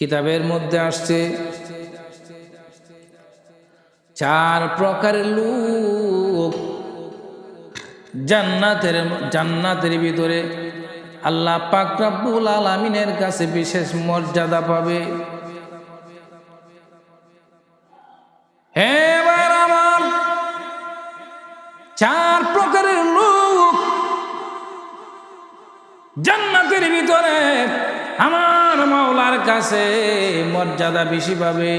কিতাবের মধ্যে আসছে, চার প্রকারের লোক জান্নাতের জান্নাতের ভিতরে আল্লাহ পাক রাব্বুল আলামিনের কাছে বিশেষ মর্যাদা পাবে। এবার আমার, চার প্রকারের লোক জান্নাতের ভিতরে আমার মাওলার কাছে মর্যাদা বেশি পাবে,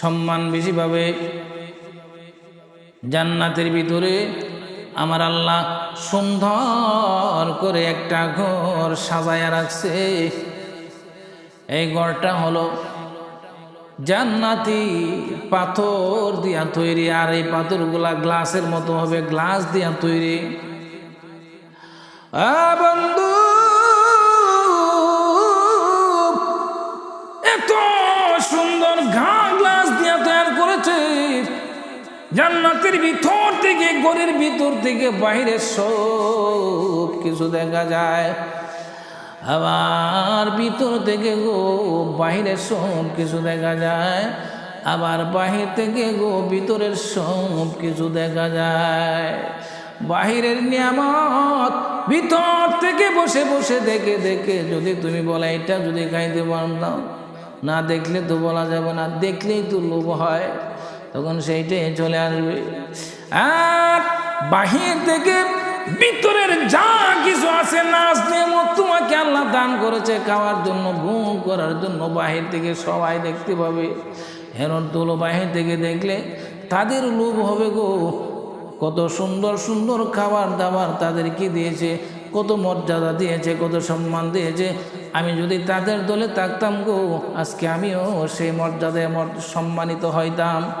সম্মান বেশি পাবে। জান্নাতের ভিতরে আমার আল্লাহ সুন্দর করে একটা ঘর সাজায়া রাখছে। এই ঘরটা হলো জান্নাতি পাথর দিয়া তৈরি, আর এই পাথরগুলা গ্লাসের মতো হবে, গ্লাস দিয়া তৈরি। বন্ধু ঘা গ্লাস দিয়া তৈরি করেছে। জান্নাতের ভিতর থেকে গড়ের ভিতর থেকে বাইরে সব কিছু দেখা যায়। আবার ভিতর থেকে গো বাহিরের সব কিছু দেখা যায়। আবার বাহির থেকে গো, ভিতরের সব কিছু দেখা যায়। বাহিরের নিয়ামত ভিতর থেকে বসে বসে দেখে দেখে যদি তুমি বলো, এটা যদি খাইতে পারতাম। না দেখলে তো বলা যাবে না, দেখলেই তো লোভ হয়। তখন সেইটাই চলে আসবে। আর বাহির থেকে ভিতরের যা কিছু আছে নাচ নিয়ামত তোমাকে আল্লাহ দান করেছে, খাওয়ার জন্য গুণ করার জন্য বাহির থেকে সবাই দেখতে পাবে। হেরন তুলো বাহির থেকে দেখলে তাদের লোভ হবে গো। কত সুন্দর সুন্দর খাবার দাবার তাদের তাদেরকে দিয়েছে, কত মর্যাদা দিয়েছে, কত সম্মান দিয়েছে। আমি যদি তাদের দলে থাকতাম গো, আজকে আমিও সেই মর্যাদায় মর- সম্মানিত হইতাম।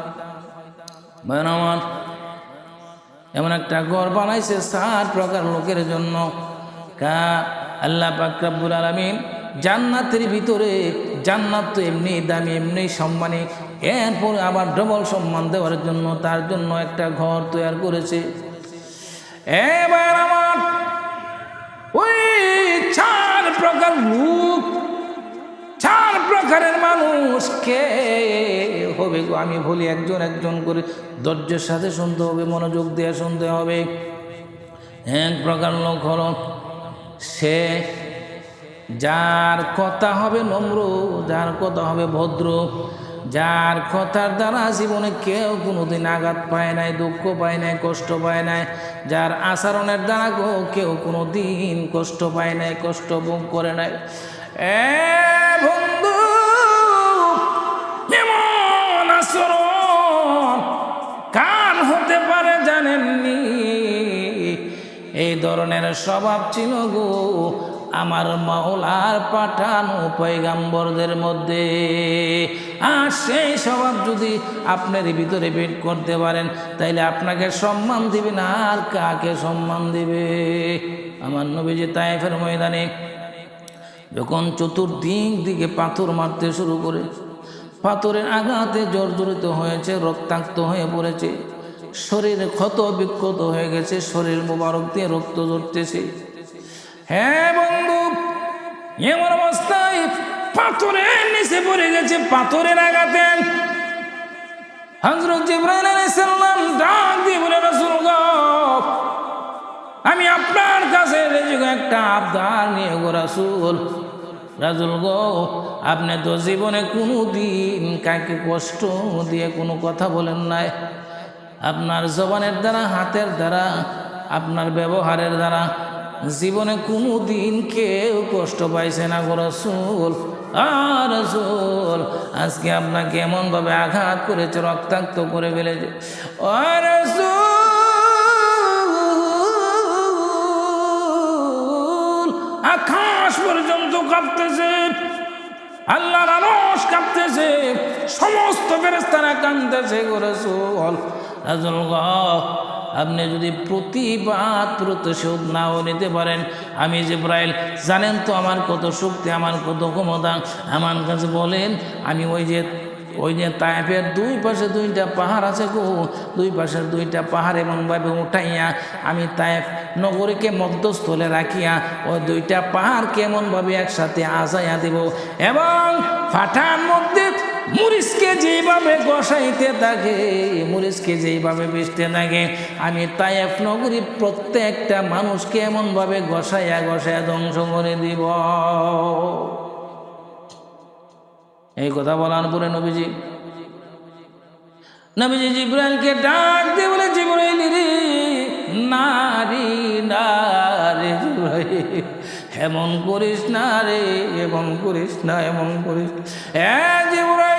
আমার, এমন একটা ঘর বানাইছে সাত প্রকার লোকের জন্য। কা, আল্লাহ পাকরাবুল আলমিন জান্নাতের ভিতরে, জান্নাত তো এমনি দামি, এমনি সম্মানী। এরপর আবার ডবল সম্মান দেওয়ার জন্য, তার জন্য একটা ঘর তৈরি করেছে। এবার আমার ওই চার প্রকার লোক, চার প্রকারের মানুষ কে হবে গো? আমি বলি একজন একজন করে। ধৈর্যের সাথে শুনতে হবে, মনোযোগ দিয়ে শুনতে হবে। এক প্রকার লোক হল সে যার কথা হবে নম্র, যার কথা হবে ভদ্র। যার কথার দ্বারা জীবনে কেউ কোনোদিন আঘাত পায় নাই, দুঃখ পায় নাই, কষ্ট পায় নাই, যার আচরণের দ্বারা গো কেউ কোনো দিন কষ্ট পায় নাই, কষ্ট ভোগ করে নাই। বন্ধু, এমন আচরণ কার হতে পারে জানেননি? এই ধরনের স্বভাব ছিল গো আমার মাওলার পাঠানো পয়গাম্বরদের মধ্যে আর সেই স্বভাব যদি আপনার ভিতরে বেট করতে পারেন, তাইলে আপনাকে সম্মান দিবে না, আর কাকে সম্মান দিবে? আমার নবীজি তাইফের ময়দানে যখন চতুর্দিক দিকে পাথর মারতে শুরু করে, পাথরের আঘাতে জর্জরিত হয়েছে, রক্তাক্ত হয়ে পড়েছে, শরীরে ক্ষত বিক্ষত হয়ে গেছে, শরীর মোবারক দিয়ে রক্ত ঝরতেছে। হ্যাঁ বন্ধু, এমন অবস্থায় পাথরের নিচে পড়ে গেছে, পাথরের আঘাতে। হজরত জিব্রাইল আলাইহিস সালাম ডাক দিয়ে বলে, রাসূল আমি আপনার কাছে একটা আবদার নিয়ে গো রাসুল। রাজুল গো, আপনি তো জীবনে কোনো দিন কাকে কষ্ট দিয়ে কোনো কথা বলেন নাই। আপনার জবানের দ্বারা, হাতের দ্বারা, আপনার ব্যবহারের দ্বারা জীবনে কোনো দিন কেউ কষ্ট পাইছে না গো রসুল। আর রসুল, আজকে আপনাকে এমনভাবে আঘাত করেছে, রক্তাক্ত করে ফেলেছে। রসুল, আকাশ পর্যন্ত কাঁপতেছে, আল্লাহর আরশ কাঁপতেছে, সমস্ত ফেরেস্তারা কাঁদতেছে গো রসুল। রাজুল আপনি যদি প্রতিবাদ প্রতিশোধ নাও নিতে পারেন, আমি যে ব্রাইল জানেন তো আমার কত শক্তি, আমার কত ক্ষমতা। আমার কাছে বলেন, আমি ওই যে ওই যে তাইফের দুই পাশে দুইটা পাহাড় আছে গো, দুই পাশের দুইটা পাহাড় এমনভাবে উঠাইয়া আমি তাইফ নগরীকে মধ্যস্থলে রাখিয়া ওই দুইটা পাহাড় কেমনভাবে একসাথে আসাইয়া দিব এবং ফাটার মধ্যে মুরিসকে যেইভাবে গসাইতে থাকে মুরিসকে যেইভাবে বেচতে থাকে আমি তাইফ নগরী প্রত্যেকটা মানুষকে এমনভাবে গসাইয়া গসাইয়া ধ্বংস করে দিব। এই কথা বলার পরে নবীজি নবীজি জিব্রাইলকে ডাক দিয়ে বলে, জিব্রাইল রে, নারী, নারে জিব্রাইল এমন করিস না রে এমন করিস না এমন করিস এ জিব্রাইল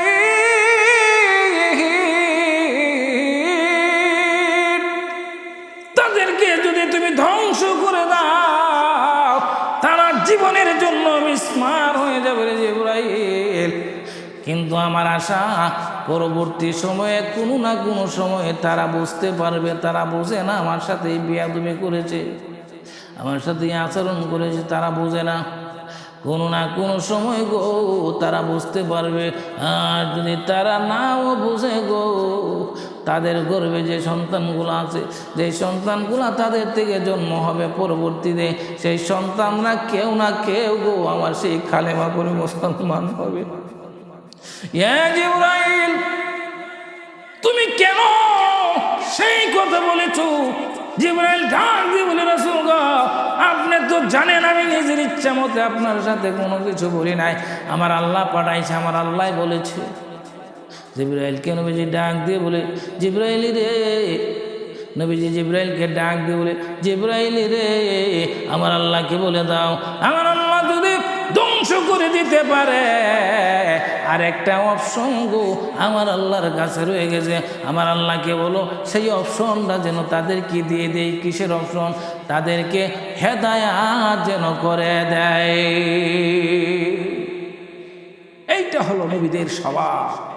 বিস্মার হয়ে যাবে রে জিব্রাইল। কিন্তু আমার আশা, পরবর্তী সময়ে কোনো না কোনো সময়ে তারা বুঝতে পারবে, তারা বোঝে না আমার সাথে বিয়াদুমি করেছে। আমার সাথে আচরণ করেছে, তারা বোঝে না। কোনো না কোনো সময় গো, তারা বুঝতে পারবে। আর যদি তারা নাও বুঝে গো তাদের গর্বে যে সন্তানগুলো আছে, যে সন্তানগুলো তাদের থেকে জন্ম হবে পরবর্তীতে, সেই সন্তানরা কেউ না কেউ গো আমার সেই খালেমা করে মুসলমান হবে। তুমি কেন সেই কথা বলেছ? জিব্রাইল ডাক দিয়ে বলে, রাসূল আপনি তো জানেন আমি নিজের ইচ্ছা মতে আপনার সাথে কোনো কিছু বলি নাই। আমার আল্লাহ পাঠাইছে, আমার আল্লাহ বলেছে। জিব্রাইল কেন বেশি ডাক দিয়ে বলে, জিব্রাইল রে, নবীজি জিব্রাইলকে ডাক দিয়ে বলে, জিব্রাইল রে, আমার আল্লাহকে বলে দাও, আমার আল্লাহ যদি ধ্বংস করে দিতে পারে আর একটা অপশন গো, আমার আল্লাহর কাছে রয়ে গেছে, আমার আল্লাহকে বলো, সেই অপশনটা যেন তাদেরকে দিয়ে দেয়, কিসের অপশন? তাদেরকে হেদায়াত যেন করে দেয়। এইটা হলো নবীদের স্বভাব।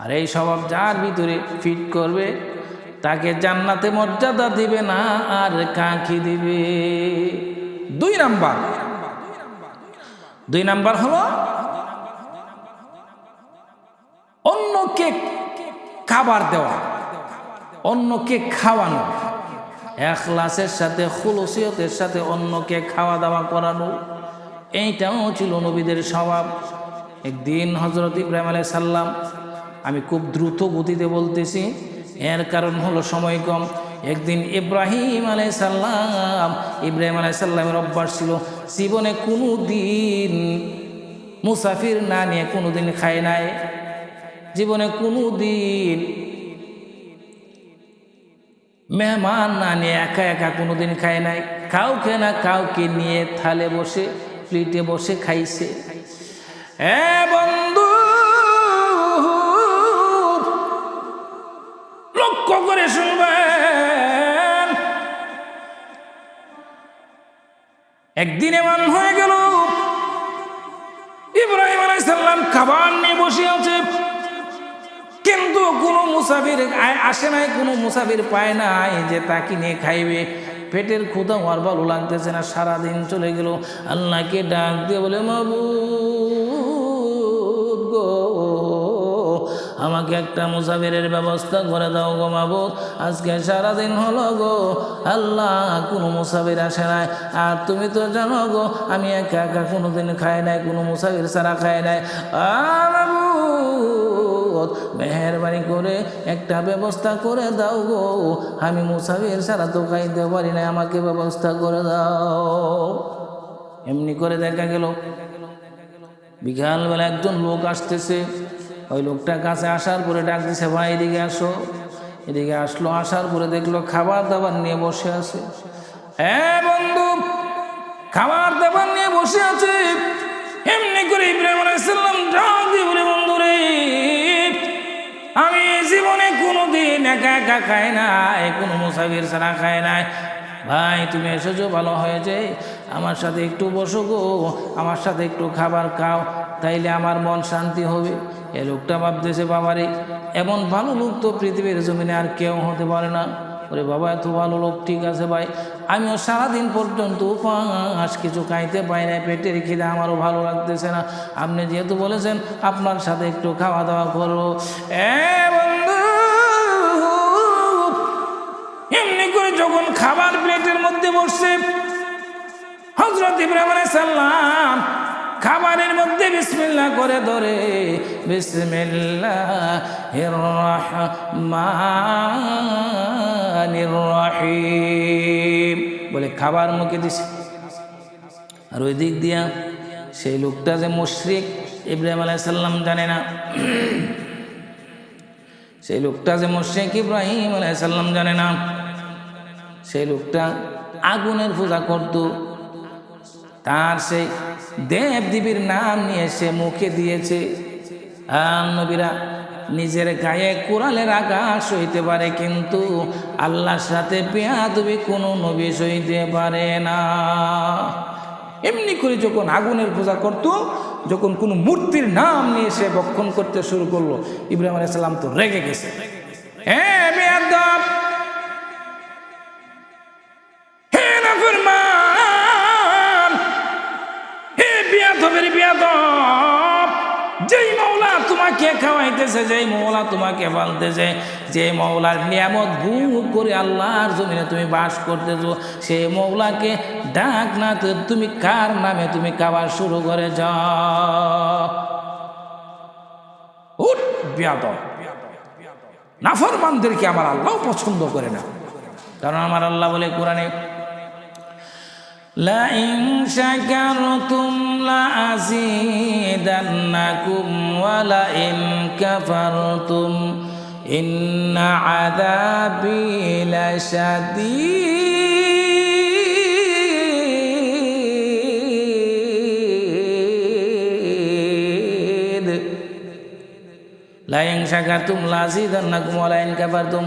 আর এই স্বভাব যার ভিতরে ফিট করবে, তাকে জান্নাতে মর্যাদা দিবে না, আর কাঁকি দিবে। দুই নাম্বার। দুই নাম্বার হলো, অন্যকে খাবার দেওয়া, অন্যকে খাওয়ানো, এখলাসের সাথে, খুলসিয়তের সাথে অন্যকে খাওয়া দাওয়া করানো, এইটাও ছিল নবীদের স্বভাব। একদিন হজরত ইব্রাহিম আলাই সাল্লাম আমি খুব দ্রুত গতিতে বলতেছি। এর কারণ হলো সময় কম। একদিন ইব্রাহিম আলাই সাল্লাম ইব্রাহিম আলাই সাল্লামের অভ্যাস ছিল জীবনে কোনো দিন মুসাফির না নিয়ে কোনো দিন খায় নাই। জীবনে কোনো দিন মেহমান না নিয়ে একা একা কোনো দিন খায় নাই। কাউকে না কাউকে নিয়ে থালে বসে, প্লেটে বসে খাইছে। এ লক্ষ্য করে শুনবেন। একদিন এমন হয়ে গেল, ইব্রাহিম আলাইসাল্লাম খাবার নিয়ে বসে আছে। কিন্তু কোনো মুসাফির আসে নাই, কোনো মুসাফির পায় নাই যে তাকে নিয়ে খাইবে। পেটের ক্ষুদা হওয়ার ভালো লাগতেছে না, সারাদিন চলে গেল। আল্লাহকে ডাক দিয়ে বলে, মাবুদ আমাকে একটা মুসাফিরের ব্যবস্থা করে দাও গো মাবুদ। আজকে সারাদিন হলো গো, আল্লাহ কোনো মুসাফির আসে নাই। আর তুমি তো জানো গো, আমি একা একা কোনো দিন খাই নাই, কোনো মুসাফির ছাড়া খাই নাই। আ মাবুদ, মেহরবানি করে একটা ব্যবস্থা করে দাও গো। আমি মুসাফির ছাড়া তো খাইতে পারি না আমাকে ব্যবস্থা করে দাও। এমনি করে দেখা গেল। বিকালবেলা একজন লোক আসতেছে। ওই লোকটার কাছে আসার পরে ডাক দিছে, ভাই, এদিকে আসো। এদিকে আসলো, আসার পরে দেখল খাবার দাবার নিয়ে বসে আছে। হ্যাঁ বন্ধু খাবার দাবার নিয়ে বসে আছে? এমনি করে ইব্রাহিম আলাইসাল্লাম ডাক দিয়ে বলে, বন্ধু রে, আমি জীবনে কোনো দিন একা একা খাই নাই, কোনো মুসাফির ছাড়া খাই নাই। ভাই, তুমি এসেছ, ভালো হয়েছে। আমার সাথে একটু বসো গো, আমার সাথে একটু খাবার খাও। তাইলে আমার মন শান্তি হবে। এ লোকটা ভাবতেছে, বাবারে, এমন ভালো লোক তো পৃথিবীর জমিনে আর কেউ হতে পারে না। ওরে বাবা, এত ভালো লোক, ঠিক আছে ভাই। আমিও সারাদিন পর্যন্ত পাঁচ কিছু খাইতে পাই না, পেটের খিদে আমারও ভালো লাগতেছে না। আপনি যেহেতু বলেছেন, আপনার সাথে একটু খাওয়া দাওয়া করব এমনি করে যখন খাবার প্লেটের মধ্যে বসছে হজরত ইব্রাহিম সাল্লাম খাবারের মধ্যে বিসমিল্লাহ করে ধরে বিসমিল্লাহ রহিম। বলে, খাবার মুখে দিছে। আর ওই দিক দিয়া সেই লোকটা যে মুশরিক, ইব্রাহিম আলাইসাল্লাম জানে না। সেই লোকটা যে মুশরিক, ইব্রাহিম আলাইসাল্লাম জানে না। সেই লোকটা আগুনের পূজা করত। তার সেই দেব দেবীর নাম নিয়ে সে মুখে দিয়েছে। নবীরা, নিজের গায়ে কোরালের আকাশ হইতে পারে, কিন্তু আল্লাহর সাথে পেয়াদবি কোনো নবী সইতে পারে না। এমনি করে যখন আগুনের পূজা করত, যখন কোনো মূর্তির নাম নিয়ে সে বক্ষণ করতে শুরু করল, ইব্রাহিম আলাইসাল্লাম তো রেগে গেছে। হ্যাঁ খাওয়াইতেছে যেই মৌলা তোমাকে পালতেছে যে মৌলার নিয়ামত ভোগ করে আল্লাহর জমিনে তুমি বাস করতেছো সেই মৌলাকে ডাক না তুমি কার নামে তুমি কাবার শুরু করে যাও? উঠ নাফরমানদেরকে আমার আল্লাহ পছন্দ করে না। কারণ আমার আল্লাহ বলে, কোরআনে لئن شكرتم لأزيدنكم ولئن كفرتم إن عذابي لشديد لئن شكرتم لأزيدنكم ولئن كفرتم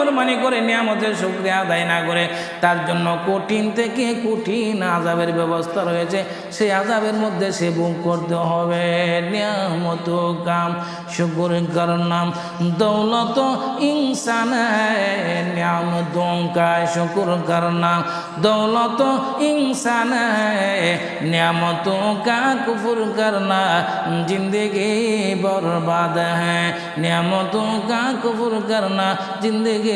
নাফরমানি করে, নিয়ামতের শুক্রিয়া আদায় না করে, তার জন্য কঠিন থেকে কঠিন আজাবের ব্যবস্থা রয়েছে। সে আজাবের মধ্যে সে বুক করতে হবে। নিয়ামত কাম, শুকুর কারণ নাম। দৌলত ইনসান, নিয়ামত কা শুকুর কারণ নাম। দৌলত ইনসান, নিয়ামত কা কুফুর করনা জিন্দগি বরবাদ হ্যাঁ নিয়ামত কা কুফুর করনা জিন্দগি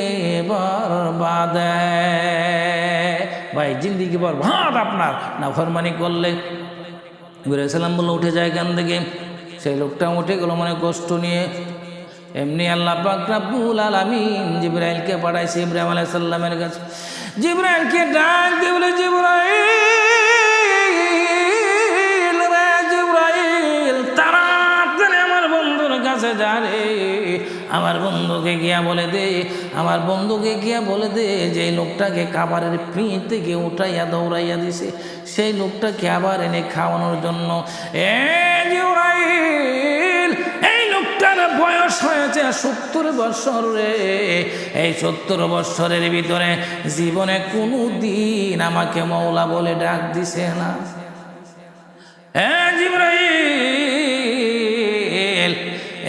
বরবাদ। ভাই, জিন্দিগি বরবাদ আপনার। না, ফরমানি করলে। ইব্রাহিম সালাম বলল, উঠে যায় এখান থেকে। সেই লোকটা উঠে গেলো মনে কষ্ট নিয়ে। এমনি আল্লাহ পাকুল আলমিন জিব্রাইলকে পাঠাইছে ইব্রাহিম আলাই সাল্লামের কাছে। জিব্রাইলকে ডাক দিয়ে বলে, জিব্রাইল জিব্রাইল তারা আমার বন্ধুর কাছে যা আমার বন্ধুকে গিয়া বলে দে, আমার বন্ধুকে গিয়া বলে দে যে লোকটাকে খাবারের পিঁ থেকে উঠাইয়া দৌড়াইয়া দিছে, সেই লোকটাকে আবার এনে খাওয়ানোর জন্য। এ বয়স হয়েছে সত্তর বছর রে। এই সত্তর বৎসরের ভিতরে জীবনে কোনো দিন আমাকে মৌলা বলে ডাক দিছে না। হ্যাঁ জিব্রাইল,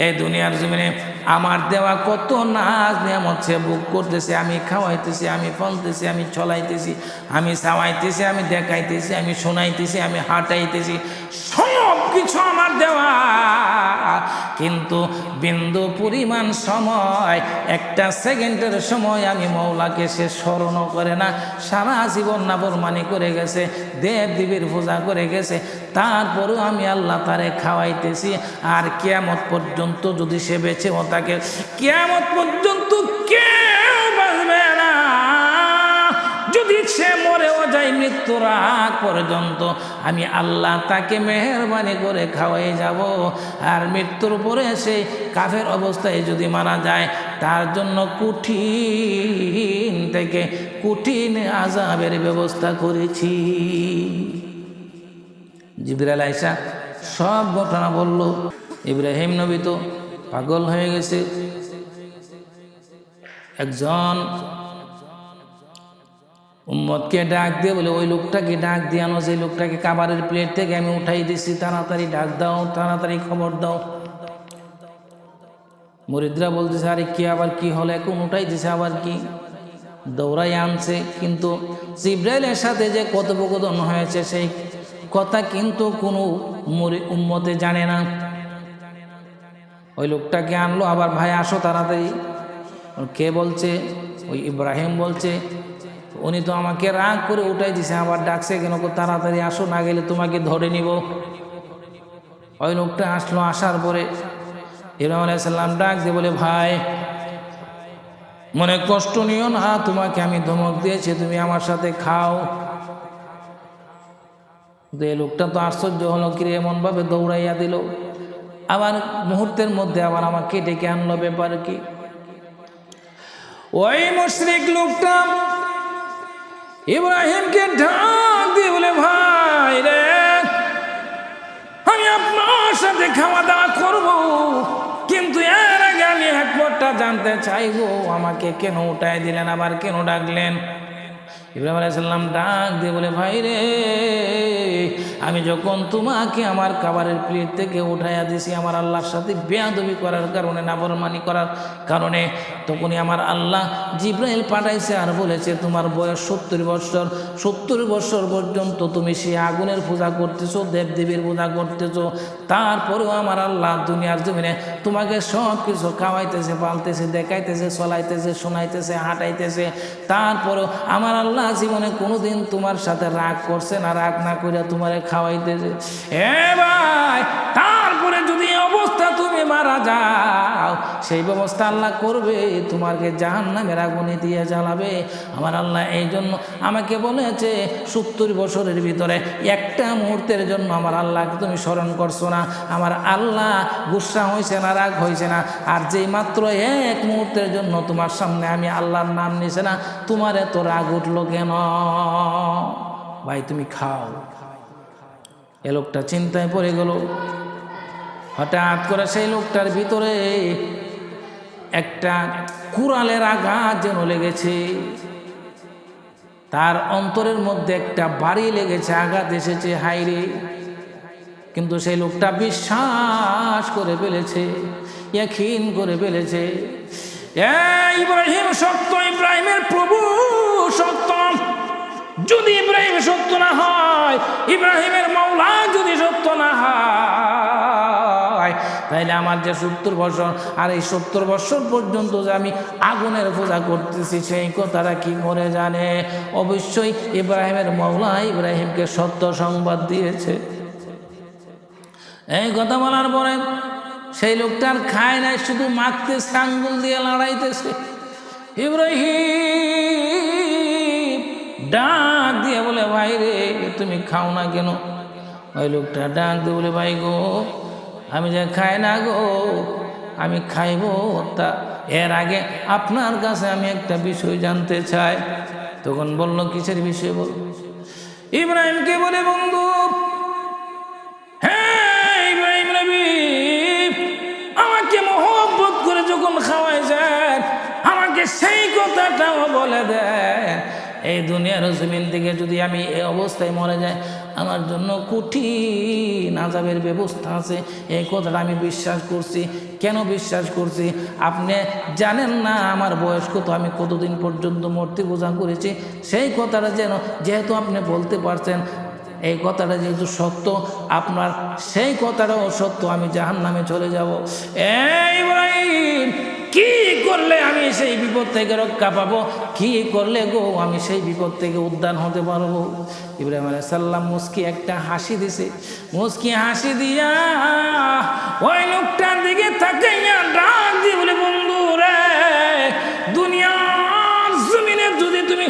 এই দুনিয়ার জমিনে আমার দেওয়া কত নাচ, নিয়ামত সে বুক করতেছে, আমি খাওয়াইতেছি, আমি ফলতেছি, আমি চলাইতেছি আমি চাওয়াইতেছি আমি দেখাইতেছি, আমি শোনাইতেছি, আমি হাঁটাইতেছি, সব কিছু আমার দেওয়া। কিন্তু বিন্দু পরিমাণ সময়, একটা সেকেন্ডের সময় আমি মৌলাকে সে স্মরণ করে না, সারা জীবন নাবরমানি করে গেছে, দেব দেবীর পূজা করে গেছে, তারপরেও আমি আল্লাহ তারে খাওয়াইতেছি, আর কেয়ামত পর্যন্ত যদি সে বেঁচেও থাকে, কেয়ামত পর্যন্ত কেউ বাঁচবে না। যদি সে যায় মৃত্যুর আগ পর্যন্ত আমি আল্লাহ তাকে মেহরবানি করে খাওয়াই যাব। আর মৃত্যুর পরে সে কাফের অবস্থায় যদি মারা যায়, তার জন্য কঠিন থেকে কঠিন আজাবের ব্যবস্থা করেছি। জিবরাল আয়সা সব ঘটনা বলল। ইব্রাহিম নবী তো পাগল হয়ে গেছে। একজন উম্মতকে ডাক দিয়ে বলে, ওই লোকটাকে ডাক দিয়ে আনো যে লোকটাকে কাবারের প্লেট থেকে আমি উঠাই দিছি। তাড়াতাড়ি ডাক দাও, তাড়াতাড়ি খবর দাও। মরিদরা বলতেছে, আরে কি আবার কি হলো? এখন উঠাই দিছে আবার কি? দৌড়াই আনছে, কিন্তু জিব্রাইলের সাথে যে কথোপকথন হয়েছে, সেই কথা কিন্তু কোনো মরি, উম্মতে জানে না। ওই লোকটাকে আনলো, আবার ভাই, আসো তাড়াতাড়ি। কে বলছে? ওই ইব্রাহিম বলছে উনি তো আমাকে রাগ করে উঠাই দিছে, আবার ডাকছে কেন তাড়াতাড়ি আসো, না গেলে তোমাকে ধরে নিব। ওই লোকটা আসলো, আসার পরে ইব্রাহিম আলাইসাল্লাম ডাক দিয়ে বলে, ভাই, মনে কষ্ট নিও না, তোমাকে আমি ধমক দিয়েছি, তুমি আমার সাথে খাও। এই লোকটা তো আশ্চর্য হলো কি কিরে, এমনভাবে দৌড়াইয়া দিল। আবার মুহূর্তের মধ্যে আবার আমাকে ডেকে আনলো, ব্যাপার কি? ওই মুশরিক লোকটা ইব্রাহিমকে ঢাক দিয়ে বলে, ভাই রে, আমি আপনার সাথে খাওয়া দাওয়া করব। কিন্তু এর আগে আমি একবারটা জানতে চাইব, আমাকে কেন উঠাই দিলেন, আবার কেন ডাকলেন? ইব্রাহিম আলাইসাল্লাম ডাক দিয়ে বলে, ভাই রে, আমি যখন তোমাকে আমার খাবারের প্লেট থেকে উঠাইয়া দিছি, আমার আল্লাহর সাথে বেয়াদবি করার কারণে নাবরমানি করার কারণে, তখনই আমার আল্লাহ জিব্রাইল পাঠাইছে আর বলেছে, তোমার বয়স সত্তর বছর সত্তর বছর পর্যন্ত তুমি সে আগুনের পূজা করতেছো, দেবদেবীর পূজা করতেছো। তারপরেও আমার আল্লাহ দুনিয়ার জমিনে তোমাকে সব কিছু খাওয়াইতেছে, পালতেছে, দেখাইতেছে, চলাইতেছে, শোনাইতেছে, হাঁটাইতেছে। তারপরেও আমার আল্লাহ জীবনে কোনোদিন তোমার সাথে রাগ করছে না রাগ না করে তোমারে খাওয়াইতেছে এ ভাই মারা যাও। সেই ব্যবস্থা আল্লাহ করবে, তোমাকে জাহান নামের আগুনে দিয়ে জ্বালাবে। আমার আল্লাহ এই জন্য আমাকে বলেছে, সত্তর বছরের ভিতরে একটা মুহূর্তের জন্য আমার আল্লাহকে তুমি স্মরণ করছ না। আমার আল্লাহ গুসা হয়েছে না, রাগ হয়েছে না। আর যেই মাত্র এক মুহূর্তের জন্য তোমার সামনে আমি আল্লাহর নাম নিছে না, তোমার এত রাগ উঠল কেন? ভাই, তুমি খাও। এ লোকটা চিন্তায় পড়ে গেল। হঠাৎ করে সেই লোকটার ভিতরে একটা কুড়ালের আঘাত যেন লেগেছে। তার অন্তরের মধ্যে একটা বাড়ি লেগেছে, আঘাত এসেছে হাইরে কিন্তু সেই লোকটা বিশ্বাস করে ফেলেছে, ইয়াকিন করে ফেলেছে। ইব্রাহিম সত্য, ইব্রাহিমের প্রভু সত্য। যদি ইব্রাহিম সত্য না হয়, ইব্রাহিমের মাওলা যদি সত্য না হয় তাইলে আমার যে সত্তর বছর, আর এই সত্তর বছর পর্যন্ত যে আমি আগুনের পূজা করতেছি, সেই কথাটা কি করে জানে? অবশ্যই ইব্রাহিমের মৌলা ইব্রাহিমকে সত্য সংবাদ দিয়েছে। এই কথা বলার পরে সেই লোকটার খায় নাই, শুধু মাখতেছে আঙ্গুল দিয়ে লড়াইতেছে। ইব্রাহিম ডাক দিয়ে বলে, ভাই রে, তুমি খাও না কেন? ওই লোকটা ডাক দিয়ে বলে, ভাই গো আমি যে খাই না গো, আমি খাইব তা। এর আগে আপনার কাছে আমি একটা বিষয় জানতে চাই। তখন বলল, কিসের বিষয় বল? ইব্রাহিমকে বলে, বন্ধু? হ্যাঁ ইব্রাহিম নবী, আমাকে করে যখন আমাকে সেই কথাটাও বলে দেয়। এই দুনিয়ার জমিন থেকে যদি আমি এই অবস্থায় মরে যাই আমার জন্য কঠিন আজাবের ব্যবস্থা আছে। এই কথাটা আমি বিশ্বাস করছি। কেন বিশ্বাস করছি? আপনি জানেন না আমার বয়স কত? আমি কতদিন পর্যন্ত মূর্তি পূজা করেছি? সেই কথাটা যেন, যেহেতু আপনি বলতে পারছেন, এই কথাটা যেহেতু সত্য, আপনার সেই কথাটাও সত্য, আমি জাহান নামে চলে যাব। এই কি করলে আমি সেই বিপদ থেকে রক্ষা পাবো? কি করলে গো আমি সেই বিপদ থেকে উদ্যান হতে পারব? ইব্রাহিম আলাই সাল্লাম মুসকি একটা হাসি দিছে। মুসকি হাসি দিয়া ওই লোকটার দিকে তাকাইয়া ডাক দিয়ে বলে বন্ধু রে দুনিয়ার জমিনে যদি তুমি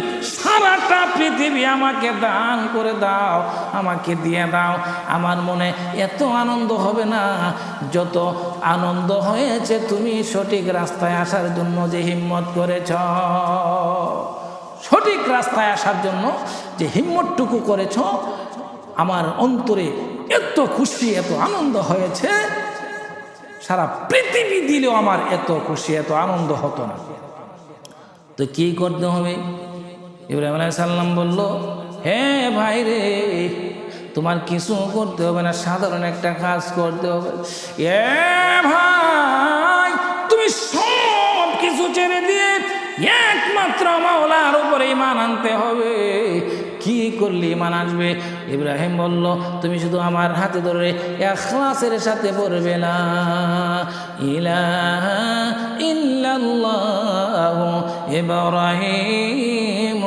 সারাটা পৃথিবী আমাকে দান করে দাও, আমাকে দিয়ে দাও। আমার মনে এত আনন্দ হবে না, যত আনন্দ হয়েছে তুমি সঠিক রাস্তায় আসার জন্য যে হিম্মত করেছ। সঠিক রাস্তায় আসার জন্য যে হিম্মতটুকু করেছ, আমার অন্তরে এত খুশি, এত আনন্দ হয়েছে। সারা পৃথিবী দিলেও আমার এত খুশি, এত আনন্দ হতো না। তো কি করতে হবে? ইব্রাহিম সাল্লাম বলল, হে ভাই রে, তোমার কিছু করতে হবে না, সাধারণ একটা কাজ করতে হবে। এ ভাই, তুমি সব কিছু ছেড়ে দিয়ে একমাত্র মাওলার ইমান আনতে হবে। কি করলে ইমান আসবে? ইব্রাহিম বলল, তুমি শুধু আমার হাতে ধরে এখলাসের সাথে পড়বে না। ইলাহা ইল্লাল্লাহ ইব্রাহিম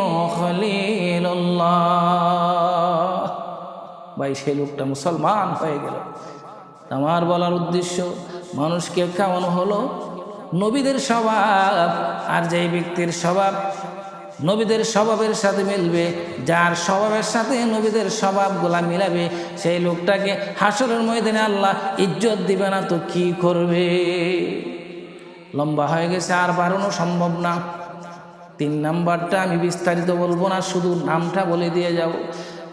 ভাই, সেই লোকটা মুসলমান হয়ে গেল। আমার বলার উদ্দেশ্য, মানুষকে খাওয়ানো হলো নবীদের স্বভাব আর যেই ব্যক্তির স্বভাব নবীদের স্বভাবের সাথে মিলবে, যার স্বভাবের সাথে নবীদের স্বভাবগুলা মিলাবে, সেই লোকটাকে হাসরের ময়দানে আল্লাহ ইজ্জত দিবে না তো কি করবে? লম্বা হয়ে গেছে, আর বাড়ানো সম্ভব না। তিন নাম্বারটা আমি বিস্তারিত বলব না, শুধু নামটা বলে দিয়ে যাব।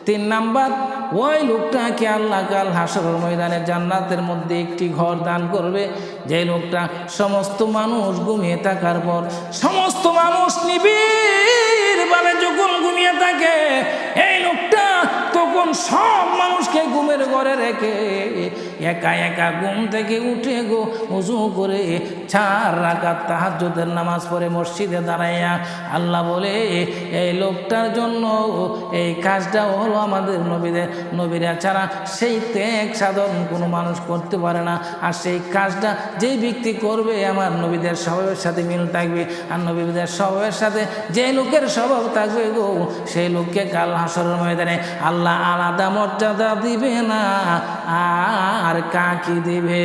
তিন নাম্বার ওই লোকটাকে আল্লাহ কাল হাসরের ময়দানে জান্নাতের মধ্যে একটি ঘর দান করবে। যে লোকটা সমস্ত মানুষ ঘুমিয়ে থাকার পর, সমস্ত মানুষ নিবিড়ভাবে যখন ঘুমিয়ে থাকে, এই লোকটা তখন সব মানুষকে ঘুমের ঘরে রেখে একা একা ঘুম থেকে উঠে গো, উজু করে চার রাকাত তাহাজ্জুদের নামাজ পড়ে মসজিদে দাঁড়াইয়া আল্লাহ বলে, এই লোকটার জন্য এই কাজটা হলো আমাদের নবীদের, নবীরা ছাড়া সেই ত্যাগ সাধন কোনো মানুষ করতে পারে না। আর সেই কাজটা যেই ব্যক্তি করবে, আমার নবীদের স্বভাবের সাথে মিল থাকবে। আর নবীদের স্বভাবের সাথে যে লোকের স্বভাব থাকবে গো, সেই লোককে কাল হাসরের ময়দানে আল্লাহ আলাদা মর্যাদা দিবে না। আর কাকি দিবে।